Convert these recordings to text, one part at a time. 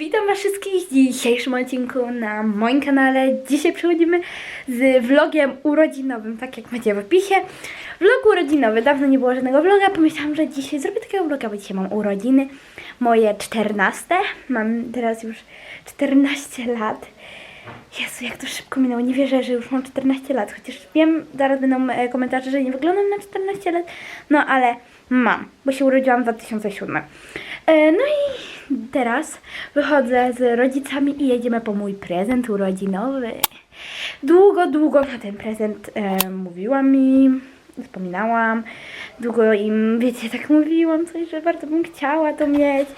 Witam was wszystkich w dzisiejszym odcinku na moim kanale. Dzisiaj przechodzimy z vlogiem urodzinowym, tak jak macie w opisie. Vlog urodzinowy, dawno nie było żadnego vloga, pomyślałam, że dzisiaj zrobię takiego vloga, bo dzisiaj mam urodziny. Moje 14, mam teraz już 14 lat. Jezu, jak to szybko minęło, nie wierzę, że już mam 14 lat, chociaż wiem, zaraz będą e, komentarze, że nie wyglądam na 14 lat, no ale mam, bo się urodziłam w 2007. E, No i teraz wychodzę z rodzicami i jedziemy po mój prezent urodzinowy. Długo, długo na ten prezent e, mówiłam im, wspominałam, długo im, wiecie, tak mówiłam coś, że bardzo bym chciała to mieć.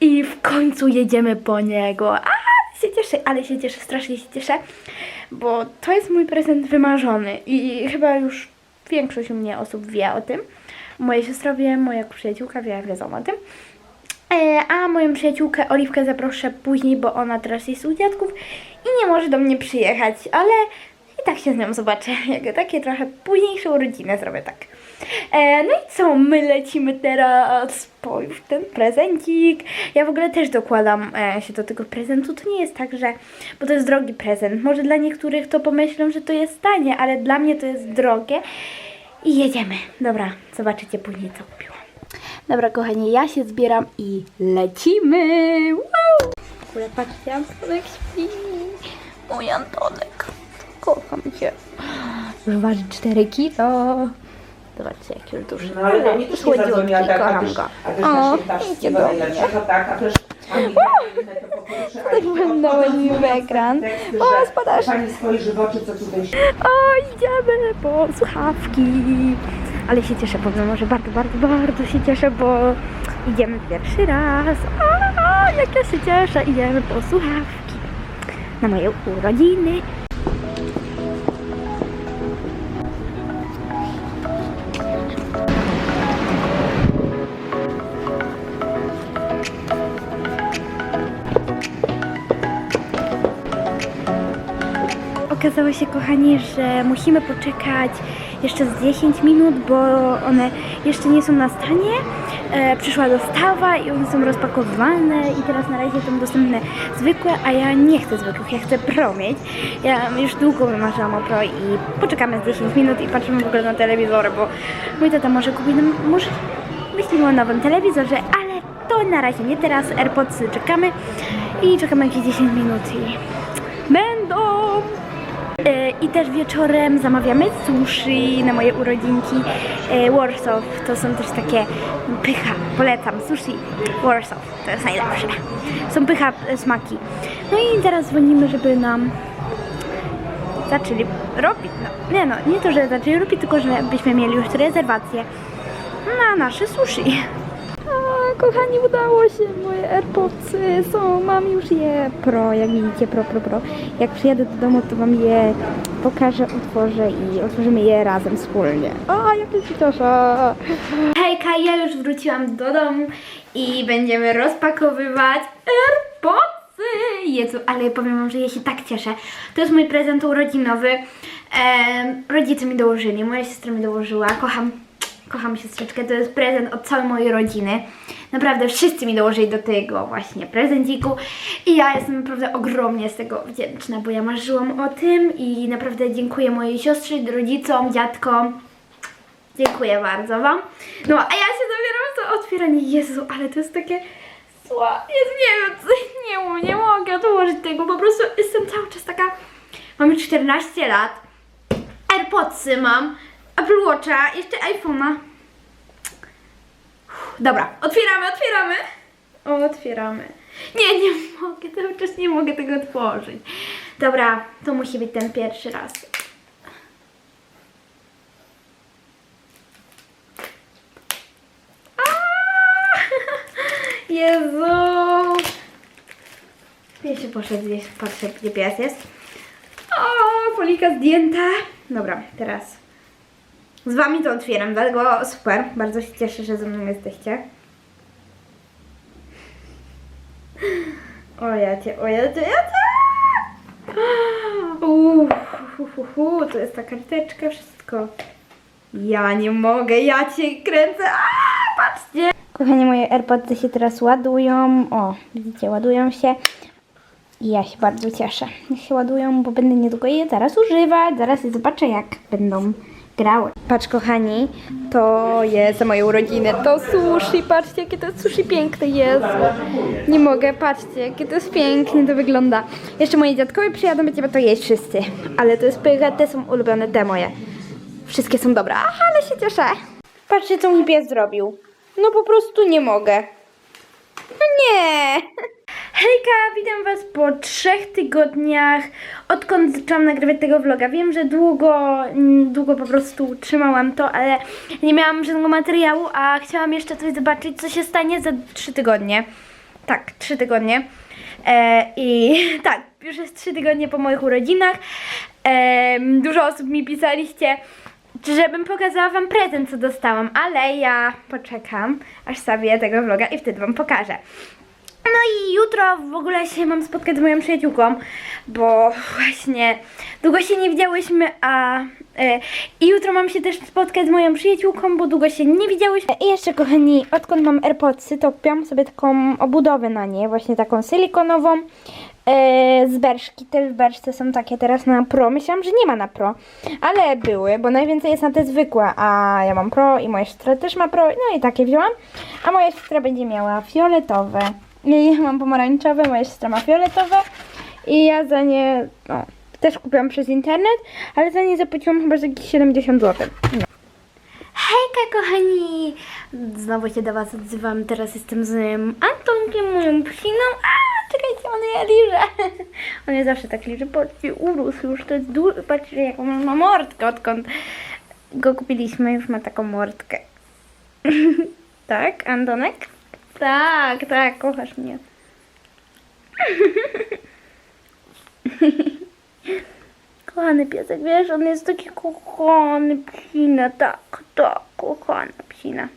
I w końcu jedziemy po niego. A, się cieszę, ale się cieszę, strasznie się cieszę, bo to jest mój prezent wymarzony i chyba już większość u mnie osób wie o tym. Moja siostra wie, moja przyjaciółka wie, wiedzą o tym. E, a moją przyjaciółkę Oliwkę zaproszę później, bo ona teraz jest u dziadków i nie może do mnie przyjechać, ale i tak się z nią zobaczę. Jak takie trochę późniejsze urodziny zrobię tak. E, no i co, my lecimy teraz po już ten prezencik. Ja w ogóle też dokładam e, się do tego prezentu. To nie jest tak, że, bo to jest drogi prezent. Może dla niektórych to pomyślą, że to jest tanie, ale dla mnie to jest drogie. I jedziemy. Dobra, zobaczycie później co kupiłam. Dobra, kochani, ja się zbieram i lecimy. Wow! W ogóle patrzcie, Antonek śpi. Mój Antonek. Kocham cię. Już waży 4 kilo. Zobaczcie, jak już duży. No ale do mnie też nie zadzwoniła, tak, a też, a też O, wszystkiego do mnie. tak, a też Tak mi w ekran. teksty, O, spadasz. Pani spojrzy w oczy, co tutaj się O, idziemy po słuchawki. Ale się cieszę, powiem może bardzo, bardzo, bardzo się cieszę, bo idziemy pierwszy raz. O, jak ja się cieszę, idziemy po słuchawki. Na moje urodziny. Okazało się, kochani, że musimy poczekać jeszcze z 10 minut, bo one jeszcze nie są na stanie. E, przyszła dostawa i one są rozpakowywane i teraz na razie są dostępne zwykłe, a ja nie chcę zwykłych, ja chcę pro mieć. Ja już długo wymarzyłam o pro i poczekamy z 10 minut i patrzymy w ogóle na telewizory, bo mój tata może kupi nam, może myślimy o nowym telewizorze, ale to na razie nie teraz. AirPods czekamy i czekamy jakieś 10 minut i będą. E, I też wieczorem zamawiamy sushi na moje urodzinki. E, Warsaw to są też takie pycha, polecam. Sushi Warsaw to jest najlepsze. Są pycha e, smaki. No i teraz dzwonimy, żeby nam zaczęli robić. No, nie no, nie to, że zaczęli robić, tylko żebyśmy mieli już rezerwację na nasze sushi. Kochani, udało się. Moje AirPodsy są, mam już je pro, jak widzicie, pro, pro, pro. Jak przyjadę do domu, to wam je pokażę, otworzę i otworzymy je razem wspólnie. O, jak się cieszę. Hejka, ja już wróciłam do domu i będziemy rozpakowywać AirPodsy. Jezu, ale powiem wam, że ja się tak cieszę. To jest mój prezent urodzinowy. Em, rodzice mi dołożyli, moja siostra mi dołożyła. Kocham Kocham siostrzeczkę, to jest prezent od całej mojej rodziny. Naprawdę wszyscy mi dołożyli do tego właśnie prezenciku i ja jestem naprawdę ogromnie z tego wdzięczna, bo ja marzyłam o tym i naprawdę dziękuję mojej siostrze, rodzicom, dziadkom. Dziękuję bardzo Wam. No, a ja się zabieram za otwieranie. Jezu, ale to jest takie sła. Nie wiem, nie, nie mogę odłożyć tego, po prostu jestem cały czas taka... Mamy 14 lat, AirPodsy mam, Apple Watcha, jeszcze iPhone'a. Dobra, otwieramy, otwieramy. Otwieramy. Nie, nie mogę, cały czas nie mogę tego otworzyć. Dobra, to musi być ten pierwszy raz. Aaa! Jezu! Piesio poszedł patrzę gdzie pies jest. O, polika zdjęta. Dobra, teraz z wami to otwieram, dlatego super. Bardzo się cieszę, że ze mną jesteście. O ja cię, o ja cię, ja cię! Uff, to jest ta karteczka, wszystko. Ja nie mogę, ja cię kręcę. A, patrzcie! Kochani, moje AirPodsy się teraz ładują. O, widzicie, ładują się. Ja się bardzo cieszę, jak się ładują, bo będę niedługo je zaraz używać. Zaraz zobaczę, jak będą grały. Patrz, kochani, to jest za moje urodziny. To sushi, patrzcie, jakie to sushi piękne jest. Nie mogę, patrzcie, jakie to jest pięknie to wygląda. Jeszcze moi dziadkowie przyjadą, będziemy to jeść wszyscy. Ale to jest pycha, te są ulubione, te moje. Wszystkie są dobre, Aha, ale się cieszę. Patrzcie, co mój pies zrobił. No po prostu nie mogę. No nie! Hejka, witam Was po trzech tygodniach, odkąd zaczęłam nagrywać tego vloga. Wiem, że długo, mm, długo po prostu trzymałam to, ale nie miałam żadnego materiału, a chciałam jeszcze coś zobaczyć, co się stanie za trzy tygodnie. Tak, trzy tygodnie. E, I tak, już jest trzy tygodnie po moich urodzinach. E, dużo osób mi pisaliście, żebym pokazała Wam prezent, co dostałam, ale ja poczekam, aż sobie tego vloga i wtedy Wam pokażę. No i jutro w ogóle się mam spotkać z moją przyjaciółką, bo właśnie długo się nie widziałyśmy, a e, i jutro mam się też spotkać z moją przyjaciółką, bo długo się nie widziałyśmy. I jeszcze kochani, odkąd mam AirPodsy, to kupiłam sobie taką obudowę na nie, właśnie taką silikonową e, z Berszki. Te w Berszce są takie teraz na Pro. Myślałam, że nie ma na Pro, ale były, bo najwięcej jest na te zwykłe, a ja mam Pro i moja siostra też ma Pro, no i takie wzięłam, a moja siostra będzie miała fioletowe. I ja mam pomarańczowe, moja siostra ma fioletowe i ja za nie, no, też kupiłam przez internet, ale za nie zapłaciłam chyba za jakieś 70 zł. No. Hejka kochani! Znowu się do Was odzywam, teraz jestem z Antonkiem, moją psiną. A, czekajcie, on je liże. On je zawsze tak liże, patrzcie, urósł już, to jest duży, patrzcie jaką on ma mordkę, odkąd go kupiliśmy, już ma taką mordkę. tak, Antonek? Tak, tak, kochasz mnie. Kochany piesek, wiesz, on jest taki kochany psina, tak, tak, kochana psina.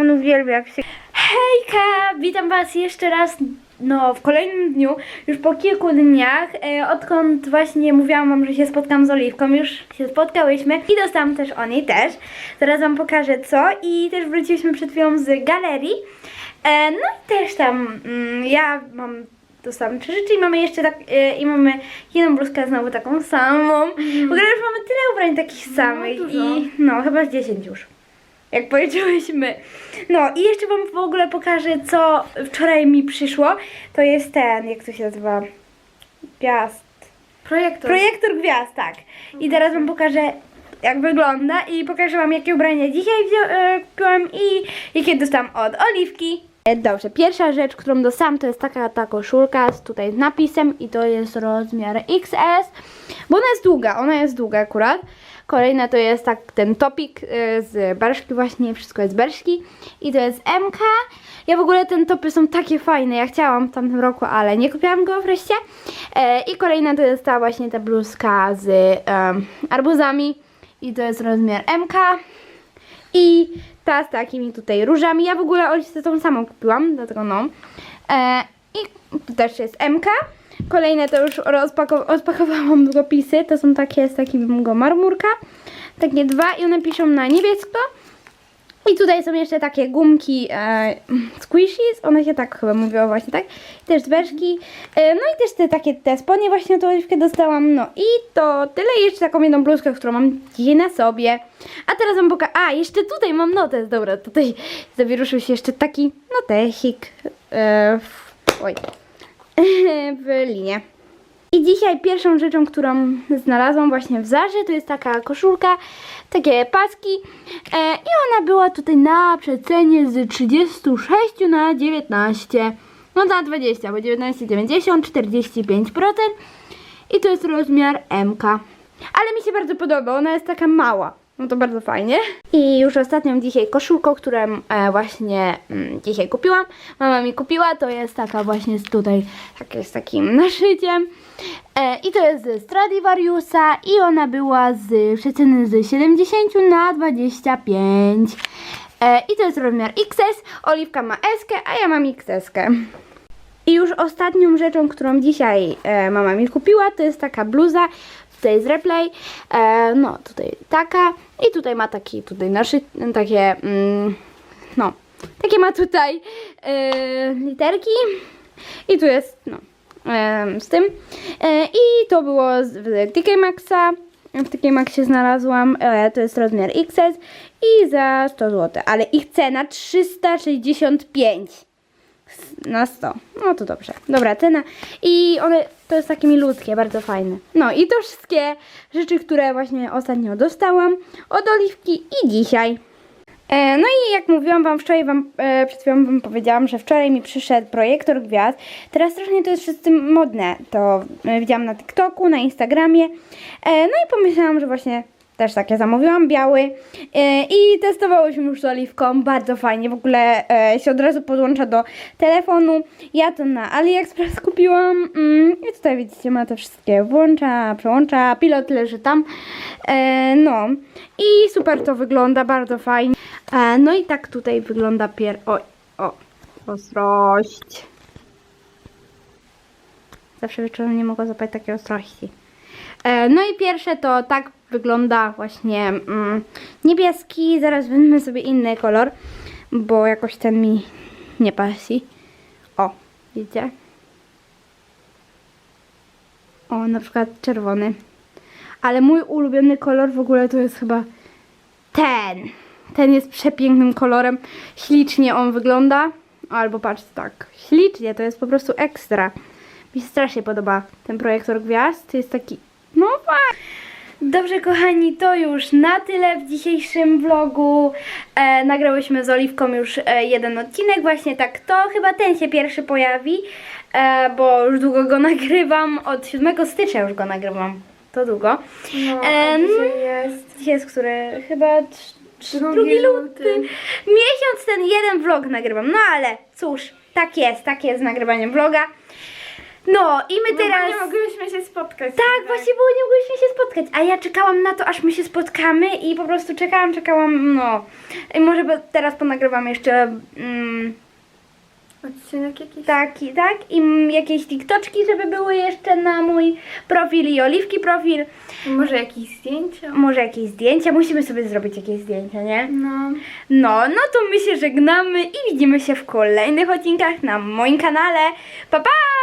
On uwielbia jak się... Hejka, witam was jeszcze raz, no, w kolejnym dniu, już po kilku dniach, e, odkąd właśnie mówiłam wam, że się spotkam z Oliwką, już się spotkałyśmy i dostałam też o niej też. Zaraz wam pokażę co i też wróciliśmy przed chwilą z galerii. E, no i też tam, mm, ja mam dostałam trzy rzeczy i mamy jeszcze tak, e, i mamy jedną bluzkę znowu taką samą. W ogóle już mamy tyle ubrań takich samych dużo. i no, chyba z 10 już. Jak powiedziałyśmy. No i jeszcze wam w ogóle pokażę, co wczoraj mi przyszło. To jest ten, jak to się nazywa? Gwiazd. Projektor. Projektor gwiazd, tak. I teraz wam pokażę, jak wygląda i pokażę wam, jakie ubrania dzisiaj wzią- e, i jakie dostałam od Oliwki. Dobrze, pierwsza rzecz, którą dostałam, to jest taka ta koszulka z tutaj z napisem i to jest rozmiar XS, bo ona jest długa, ona jest długa akurat. Kolejna to jest tak ten topik e, z Berszki właśnie, wszystko jest Berszki i to jest MK. Ja w ogóle ten topy są takie fajne, ja chciałam w tamtym roku, ale nie kupiłam go wreszcie. E, I kolejna to jest ta właśnie ta bluzka z em, arbuzami i to jest rozmiar MK. I ta z takimi tutaj różami. Ja w ogóle Oliwce tą samą kupiłam, dlatego no. E, I tu też jest MK. Kolejne to już rozpakowałam długopisy. To są takie z takiego marmurka. Takie dwa i one piszą na niebiesko. I tutaj są jeszcze takie gumki e, squishies, one się tak chyba mówiło właśnie, tak? Też zwierzki, e, no i też te takie te spodnie właśnie tą oliwkę dostałam, no i to tyle. Jeszcze taką jedną bluzkę, którą mam dzisiaj na sobie. A teraz wam pokażę, a jeszcze tutaj mam notes, dobra, tutaj zawieruszył się jeszcze taki notesik e, oj, w linie. I dzisiaj pierwszą rzeczą, którą znalazłam właśnie w Zarze, to jest taka koszulka, takie paski e, i ona była tutaj na przecenie z 36 na 19, no na 20, bo 19,90, 45% i to jest rozmiar MK. Ale mi się bardzo podoba, ona jest taka mała. No to bardzo fajnie. I już ostatnią dzisiaj koszulką, którą e, właśnie mm, dzisiaj kupiłam. Mama mi kupiła, to jest taka właśnie tutaj, takie z takim naszyciem. E, I to jest ze Stradivariusa i ona była z przeceny z 70 na 25. E, I to jest rozmiar XS, Oliwka ma S, a ja mam XS. -kę. I już ostatnią rzeczą, którą dzisiaj mama mi kupiła, to jest taka bluza. Tutaj jest replay, e, no tutaj taka i tutaj ma taki tutaj naszy, takie, mm, no, Takie ma tutaj e, literki. I tu jest, no, e, z tym. E, I to było z TK Maxa. W TK Maxie znalazłam, e, to jest rozmiar XS i za 100 zł, ale ich cena 365 na 100. No to dobrze. Dobra cena. I one to jest takie milutkie, bardzo fajne. No i to wszystkie rzeczy, które właśnie ostatnio dostałam od Oliwki i dzisiaj. E, no i jak mówiłam wam wczoraj, wam, e, przed chwilą wam powiedziałam, że wczoraj mi przyszedł projektor gwiazd. Teraz strasznie to jest wszyscy modne. To e, widziałam na TikToku, na Instagramie. E, no i pomyślałam, że właśnie też takie zamówiłam, biały. E, I testowałyśmy już z Oliwką, bardzo fajnie. W ogóle e, się od razu podłącza do telefonu. Ja to na AliExpress kupiłam. Mm, I tutaj widzicie, ma te wszystkie włącza, przełącza, pilot leży tam. E, no i super to wygląda, bardzo fajnie. No i tak tutaj wygląda pier... Oj, o, ostrość. Zawsze wieczorem nie mogę zapać takiej ostrości. No i pierwsze to tak wygląda właśnie mm, niebieski. Zaraz weźmy sobie inny kolor, bo jakoś ten mi nie pasi. O, widzicie? O, na przykład czerwony. Ale mój ulubiony kolor w ogóle to jest chyba ten. Ten jest przepięknym kolorem. Ślicznie on wygląda. Albo patrzcie tak. Ślicznie, to jest po prostu ekstra. Mi się strasznie podoba ten projektor gwiazd. Jest taki. No fajnie. Dobrze, kochani, to już na tyle w dzisiejszym vlogu. E, nagrałyśmy z Oliwką już e, jeden odcinek, właśnie tak to. Chyba ten się pierwszy pojawi, e, bo już długo go nagrywam. Od 7 stycznia już go nagrywam. To długo. No, E, dzisiaj jest Dzisiaj jest który? Chyba Drugi luty. Miesiąc ten jeden vlog nagrywam. No ale cóż, tak jest, tak jest z nagrywaniem vloga. No i my no, teraz. bo nie mogłyśmy się spotkać. Tak, właśnie było, nie mogliśmy się spotkać. A ja czekałam na to, aż my się spotkamy i po prostu czekałam, czekałam, no. I może teraz ponagrywam jeszcze mm, Odcinek jakiś? taki, tak? I mm, jakieś TikToczki, żeby były jeszcze na mój profil i Oliwki profil. Może jakieś zdjęcia? Może jakieś zdjęcia. Musimy sobie zrobić jakieś zdjęcia, nie? No. No, no to my się żegnamy i widzimy się w kolejnych odcinkach na moim kanale. Pa, pa!